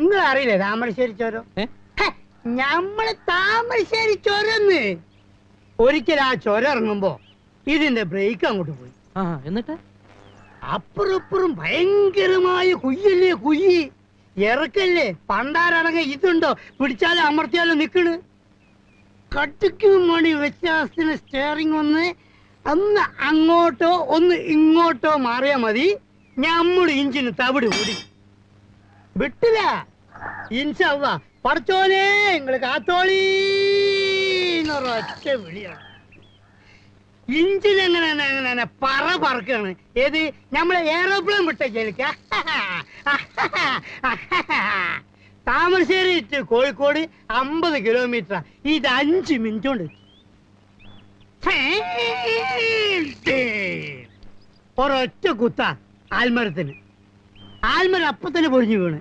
നിങ്ങൾ അറിയില്ലേ താമരശ്ശേരി ചോരോ ഞമ്മൾ താമരശ്ശേരി ചോരന്ന് ഒരിക്കൽ ആ ചോര ഇറങ്ങുമ്പോ ഇതിന്റെ ബ്രേക്ക് അങ്ങോട്ട് പോയി. എന്നിട്ട്? അപ്പുറപ്പുറം ഭയങ്കരമായ കുയ്യല്ലേ കുയ്യി. ഇറക്കല്ലേ? പണ്ടാരടങ്ങ ഇതുണ്ടോ? പിടിച്ചാലും അമർത്തിയാലും നിക്കണ്. കട്ടിക്കും മണി വ്യത്യാസത്തിന് സ്റ്റിയറിംഗ് ഒന്ന് അന്ന് അങ്ങോട്ടോ ഒന്ന് ഇങ്ങോട്ടോ മാറിയാ മതി. ഞമ്മൾ ഇഞ്ചിന് തവിട് കൂടി വിട്ടില്ല. എങ്ങനെ പറ ഏത്? വിട്ട ജലിക്ക താമരശ്ശേരി ടു കോഴിക്കോട് അമ്പത് കിലോമീറ്റർ ഇത് അഞ്ച് മിനിറ്റ് കൊണ്ട് ഒരൊറ്റ കുത്ത ആൽമരത്തിന്. ആൽമരം അപ്പത്തന്നെ പൊഴിഞ്ഞു വീണ്.